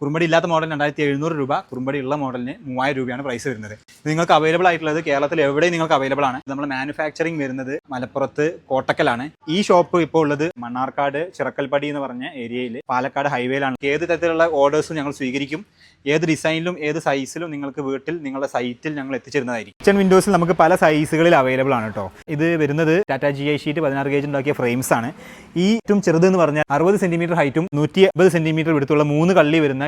കുറുമ്പടി ഇല്ലാത്ത മോഡൽ രണ്ടായിരത്തി എഴുന്നൂറ് രൂപ കുറുമ്പടി ഉള്ള മോഡലിന് മൂവായിരം രൂപയാണ് പ്രൈസ് വരുന്നത്. നിങ്ങൾക്ക് അവൈലബിൾ ആയിട്ടുള്ളത് കേരളത്തിൽ എവിടെയും നിങ്ങൾക്ക് അവൈലബിൾ ആണ്. നമ്മൾ മാനുഫാക്ചറിങ് വരുന്നത് മലപ്പുറത്ത് കോട്ടക്കലാണ്. ഈ ഷോപ്പ് ഇപ്പോൾ ഉള്ളത് മണ്ണാർക്കാട് ചിറക്കൽപ്പടി എന്ന് പറഞ്ഞ ഏരിയയിൽ പാലക്കാട് ഹൈവേയിലാണ് ഏത് തരത്തിലുള്ള ഓർഡേഴ്സും ഞങ്ങൾ സ്വീകരിക്കും. ഏത് ഡിസൈനിലും ഏത് സൈസിലും നിങ്ങൾക്ക് വീട്ടിൽ നിങ്ങളുടെ സൈറ്റിൽ ഞങ്ങൾ എത്തിച്ചിരുന്നതായിരിക്കും. കിച്ചൺ വിൻഡോസിൽ നമുക്ക് പല സൈസുകളിൽ അവൈലബിൾ ആണ് കേട്ടോ ഇത് വരുന്നത് ടാറ്റ ജി ഐ ഷീറ്റ് പതിനാറ് ഗേജ് ഉണ്ടാക്കിയ ഫ്രെയിംസ് ആണ്. ഈ ഏറ്റവും ചെറുത് എന്ന് പറഞ്ഞാൽ അറുപത് സെന്റിമീറ്റർ ഹൈറ്റും നൂറ്റി അമ്പത് സെന്റിമീറ്റർ വിടുത്തുള്ള മൂന്ന് കള്ളി വരുന്ന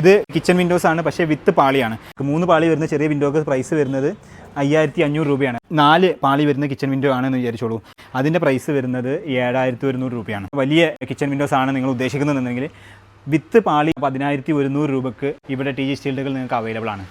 ഇത് കിച്ചൺ വിൻഡോസ് ആണ് പക്ഷേ വിത്ത് പാളിയാണ്. മൂന്ന് പാളി വരുന്ന ചെറിയ വിൻഡോക്ക് പ്രൈസ് വരുന്നത് അയ്യായിരത്തി അഞ്ഞൂറ് രൂപയാണ്. നാല് പാളി വരുന്ന കിച്ചൺ വിൻഡോ ആണെന്ന് വിചാരിച്ചോളൂ. അതിന്റെ പ്രൈസ് വരുന്നത് ഏഴായിരത്തി ഒരുന്നൂറ് രൂപയാണ്. വലിയ കിച്ചൺ വിൻഡോസ് ആണ് നിങ്ങൾ ഉദ്ദേശിക്കുന്നതെന്നുണ്ടെങ്കിൽ വിത്ത് പാളി പതിനായിരത്തി ഒരുന്നൂറ് രൂപക്ക് ഇവിടെ ടി ജി സ്റ്റീൽഡുകൾ നിങ്ങൾക്ക് അവൈലബിൾ ആണ്.